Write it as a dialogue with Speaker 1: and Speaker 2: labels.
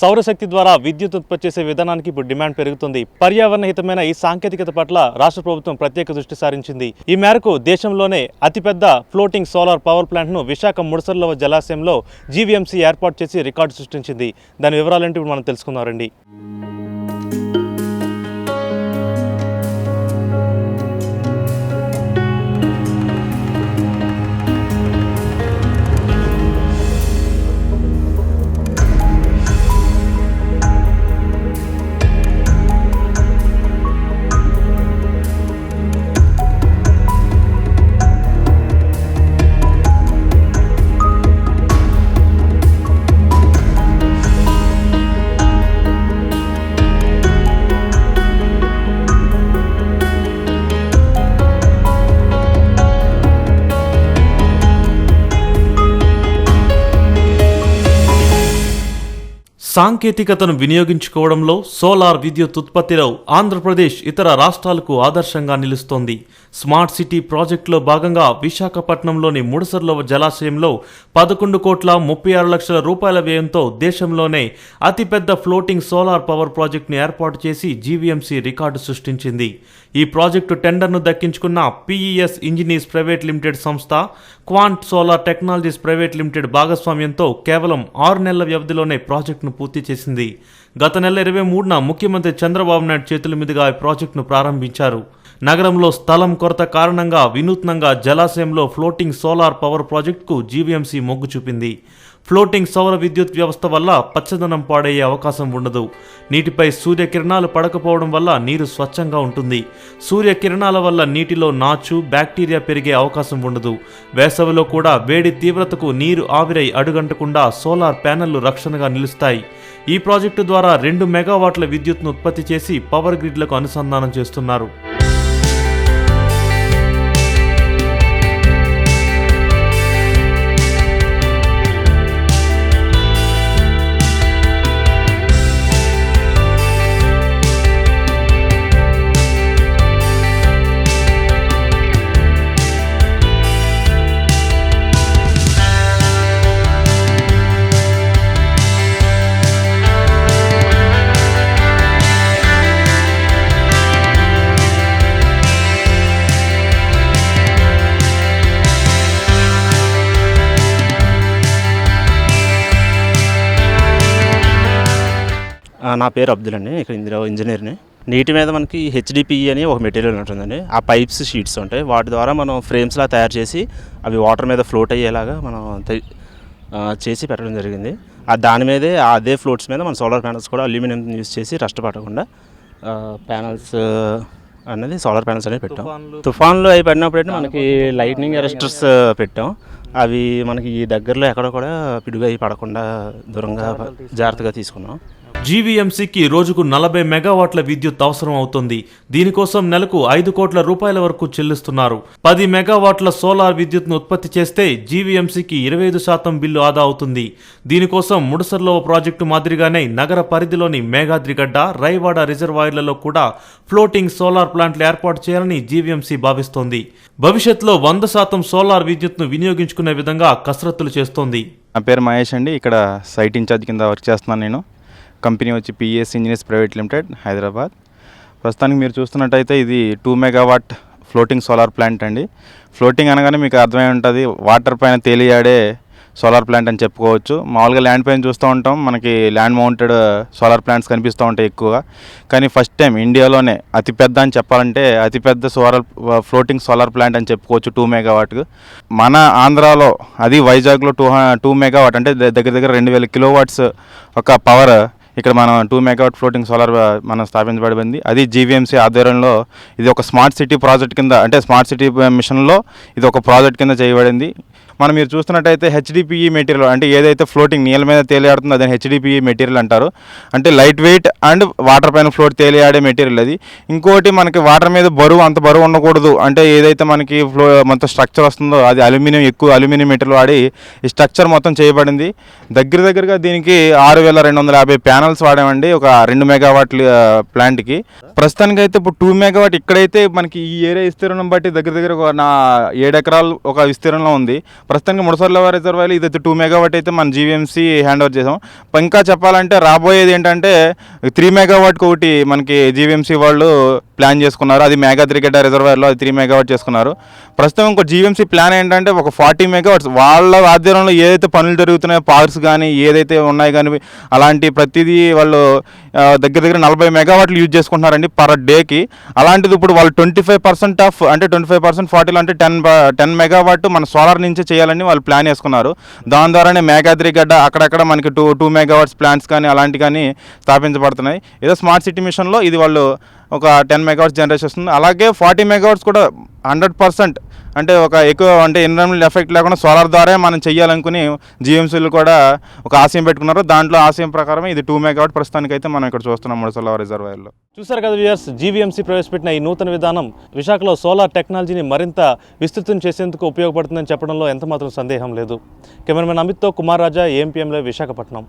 Speaker 1: సౌరశక్తి ద్వారా విద్యుత్ ఉత్పత్తి చేసే విధానానికి ఇప్పుడు డిమాండ్ పెరుగుతుంది. పర్యావరణ హితమైన ఈ సాంకేతికత పట్ల రాష్ట్ర ప్రభుత్వం ప్రత్యేక దృష్టి సారించింది. ఈ మేరకు దేశంలోనే అతిపెద్ద ఫ్లోటింగ్ సోలార్ పవర్ ప్లాంట్ను విశాఖ ముడసర్లవ జలాశయంలో జీవీఎంసీ ఏర్పాటు చేసి రికార్డు సృష్టించింది. దాని వివరాలేంటి ఇప్పుడు మనం తెలుసుకున్నారండి సాంకేతికతను వినియోగించుకోవడంలో సోలార్ విద్యుత్ ఉత్పత్తిలో ఆంధ్రప్రదేశ్ ఇతర రాష్ట్రాలకు ఆదర్శంగా నిలుస్తోంది. స్మార్ట్ సిటీ ప్రాజెక్టులో భాగంగా విశాఖపట్నంలోని ముడసర్ల జలాశయంలో పదకొండు కోట్ల ముప్పై ఆరు లక్షల రూపాయల వ్యయంతో దేశంలోనే అతిపెద్ద ఫ్లోటింగ్ సోలార్ పవర్ ప్రాజెక్టును ఏర్పాటు చేసి జీవీఎంసీ రికార్డు సృష్టించింది. ఈ ప్రాజెక్టు టెండర్ను దక్కించుకున్న పీఈఎస్ ఇంజనీర్స్ ప్రైవేట్ లిమిటెడ్ సంస్థ Quant solar technologies private limited భాగస్వామ్యంతో కేవలం ఆరు నెలల వ్యవధిలోనే ప్రాజెక్టును పూర్తి చేసింది. గత నెల ఇరవై మూడున ముఖ్యమంత్రి చంద్రబాబు నాయుడు చేతుల మీదుగా ఈ ప్రాజెక్టును ప్రారంభించారు. నగరంలో స్థలం కొరత కారణంగా వినూత్నంగా జలాశయంలో ఫ్లోటింగ్ సోలార్ పవర్ ప్రాజెక్టుకు జీవీఎంసీ మొగ్గు చూపింది. ఫ్లోటింగ్ సౌర విద్యుత్ వ్యవస్థ వల్ల పచ్చదనం పాడయ్యే అవకాశం ఉండదు. నీటిపై సూర్యకిరణాలు పడకపోవడం వల్ల నీరు స్వచ్ఛంగా ఉంటుంది. సూర్యకిరణాల వల్ల నీటిలో నాచు బ్యాక్టీరియా పెరిగే అవకాశం ఉండదు. వేసవిలో కూడా వేడి తీవ్రతకు నీరు ఆవిరై అడుగంటకుండా సోలార్ ప్యానెళ్ళు రక్షణగా నిలుస్తాయి. ఈ ప్రాజెక్టు ద్వారా రెండు మెగావాట్ల విద్యుత్ను ఉత్పత్తి చేసి పవర్ గ్రిడ్లకు అనుసంధానం చేస్తున్నారు.
Speaker 2: నా పేరు అబ్దుల్ అండి. ఇక్కడ ఇందులో ఇంజనీర్ని. నీటి మీద మనకి హెచ్డిపిఈ అని ఒక మెటీరియల్ ఉంటుందండి. ఆ పైప్స్ షీట్స్ ఉంటాయి. వాటి ద్వారా మనం ఫ్రేమ్స్లా తయారు చేసి అవి వాటర్ మీద ఫ్లోట్ అయ్యేలాగా మనం చేసి పెట్టడం జరిగింది. ఆ దాని మీదే అదే ఫ్లోట్స్ మీద మన సోలార్ ప్యానల్స్ కూడా అల్యూమినియం యూస్ చేసి రస్ట్ పట్టకుండా ప్యానల్స్ అనేది సోలార్ ప్యానల్స్ అనేవి పెట్టాం. తుఫాన్లు. అవి పడినప్పుడు అయితే మనకి లైట్నింగ్ అరెస్టర్స్ పెట్టాం. అవి మనకి ఈ దగ్గరలో ఎక్కడ కూడా పిడుగు అయి పడకుండా దూరంగా జాగ్రత్తగా తీసుకున్నాం.
Speaker 1: జీవీఎంసీకి రోజుకు నలభై మెగావాట్ల విద్యుత్ అవసరం అవుతుంది. దీనికోసం నెలకు ఐదు కోట్ల రూపాయల వరకు చెల్లిస్తున్నారు. పది మెగావాట్ల సోలార్ విద్యుత్ను ఉత్పత్తి చేస్తే జీవీఎంసీకి ఇరవై ఐదు శాతం బిల్లు ఆదా అవుతుంది. దీనికోసం ముడసర్లో ప్రాజెక్టు మాదిరిగానే నగర పరిధిలోని మేఘాద్రిగడ్డ రైవాడ రిజర్వాయర్లలో కూడా ఫ్లోటింగ్ సోలార్ ప్లాంట్లు ఏర్పాటు చేయాలని జీవీఎంసీ భావిస్తోంది. భవిష్యత్తులో వంద శాతం సోలార్ విద్యుత్ను వినియోగించుకునే విధంగా కసరత్తులు చేస్తోంది.
Speaker 3: నా పేరు మహేష్ అండి. ఇక్కడ సైట్ ఇన్ఛార్జ్ కింద వర్క్ చేస్తున్నాను నేను. కంపెనీ వచ్చి PS engineers private limited Hyderabad. ప్రస్తుతానికి మీరు చూస్తున్నట్టయితే ఇది two megawatt floating solar plant అండి. ఫ్లోటింగ్ అనగానే మీకు అర్థమై ఉంటుంది వాటర్ పైన తేలియాడే సోలార్ ప్లాంట్ అని చెప్పుకోవచ్చు. మామూలుగా ల్యాండ్ పైన చూస్తూ ఉంటాం మనకి ల్యాండ్ మౌంటెడ్ సోలార్ ప్లాంట్స్ కనిపిస్తూ ఉంటాయి ఎక్కువగా. కానీ ఫస్ట్ టైం ఇండియాలోనే అతిపెద్ద అని చెప్పాలంటే అతిపెద్ద సోలార్ ఫ్లోటింగ్ సోలార్ ప్లాంట్ అని చెప్పుకోవచ్చు టూ మెగావాట్ మన ఆంధ్రాలో అది వైజాగ్లో టూ టూ మెగావాట్ అంటే దగ్గర దగ్గర రెండు వేల కిలో వాట్స్ ఒక పవర్ ఇక్కడ మనం టూ మెగావాట్ ఫ్లోటింగ్ సోలార్ మనం స్థాపించబడింది. అది జీవీఎంసీ ఆధ్వర్యంలో ఇది ఒక స్మార్ట్ సిటీ ప్రాజెక్ట్ కింద అంటే స్మార్ట్ సిటీ మిషన్లో ఇది ఒక ప్రాజెక్ట్ కింద చేయబడింది. మనం మీరు చూస్తున్నట్టయితే హెచ్డిపిఈ మెటీరియల్ అంటే ఏదైతే ఫ్లోటింగ్ నీళ్ళ మీద తేలియాడుతుందో అదే హెచ్డిపిఈ మెటీరియల్ అంటారు. అంటే లైట్ వెయిట్ అండ్ వాటర్ పైన ఫ్లోట్ తేలియాడే మెటీరియల్ అది. ఇంకోటి మనకి వాటర్ మీద బరువు అంత బరువు ఉండకూడదు. అంటే ఏదైతే మనకి ఫ్లో మొత్తం స్ట్రక్చర్ వస్తుందో అది అల్యూమినియం ఎక్కువ అల్యూమినియం మెటీరియల్ వాడి ఈ స్ట్రక్చర్ మొత్తం చేయబడింది. దగ్గర దగ్గరగా దీనికి ఆరు వేల రెండు వందల యాభై ప్యానల్స్ వాడామండి ఒక రెండు మెగావాట్ల ప్లాంట్కి ప్రస్తుతానికి అయితే ఇప్పుడు టూ మెగావాట్ ఇక్కడైతే మనకి ఈ ఏరియా విస్తీర్ణం బట్టి దగ్గర దగ్గర ఒక నా ఏడు ఎకరాలు ఒక విస్తీర్ణంలో ఉంది. ప్రస్తుతానికి ముడసర్లవ రిజర్వాయర్ ఇదైతే టూ మెగావాట్ అయితే మన జీవీఎంసీ హ్యాండ్ ఓవర్ చేసాం. ఇంకా చెప్పాలంటే రాబోయేది ఏంటంటే త్రీ మెగావాట్కి ఒకటి మనకి జీవీఎంసీ వాళ్ళు ప్లాన్ చేసుకున్నారు. అది మేఘాద్రిగడ్డ రిజర్వాయర్లో అది త్రీ మెగావాట్ చేసుకున్నారు. ప్రస్తుతం ఇంకో జీవీఎంసీ ప్లాన్ ఏంటంటే ఒక ఫార్టీ మెగావాట్స్. వాళ్ళ ఆధ్వర్యంలో ఏదైతే పనులు జరుగుతున్నాయో పార్క్స్ కానీ ఏదైతే ఉన్నాయి కానీ అలాంటి ప్రతిదీ వాళ్ళు దగ్గర దగ్గర నలభై మెగావాట్లు యూజ్ చేసుకుంటున్నారండి పర్ డేకి. అలాంటిది ఇప్పుడు వాళ్ళు ట్వంటీ ఫైవ్ పర్సెంట్ ఆఫ్ అంటే ట్వంటీ ఫైవ్ పర్సెంట్ ఫార్టీలో అంటే టెన్ టెన్ మెగావాట్ మన సోలార్ నుంచే చేయాలని వాళ్ళు ప్లాన్ చేసుకున్నారు. దాని ద్వారానే మేఘాద్రి గడ్డ అక్కడక్కడ మనకి టూ టూ మెగావాట్స్ ప్లాంట్స్ కానీ అలాంటి కానీ స్థాపించబడుతున్నాయి. ఏదో స్మార్ట్ సిటీ మిషన్లో ఇది వాళ్ళు ఒక టెన్ మెగావాట్స్ జనరేషన్ వస్తుంది. అలాగే ఫార్టీ మెగావాట్స్ కూడా హండ్రెడ్ పర్సెంట్ అంటే ఒక ఎక్కువ అంటే ఎన్విరాన్మెంట్ ఎఫెక్ట్ లేకుండా సోలార్ ద్వారా మనం చేయాలనుకుని జిఎంసీలు కూడా ఒక ఆశయం పెట్టుకున్నారు. దాంట్లో ఆశయం ప్రకారం ఇది టూ మెగావాట్ ప్రస్తుతానికి అయితే మనం ఇక్కడ చూస్తున్నాం ముడసల రిజర్వాయర్లో.
Speaker 1: చూశారు కదా వ్యూయర్స్ జీవీఎంసీ ప్రవేశపెట్టిన ఈ నూతన విధానం విశాఖలో సోలార్ టెక్నాలజీని మరింత విస్తృతం చేసేందుకు ఉపయోగపడుతుందని చెప్పడంలో ఎంత మాత్రం సందేహం లేదు. కెమెరామెన్ అమిత్తో కుమార్ రాజా ఏఎంపీఎంలో విశాఖపట్నం.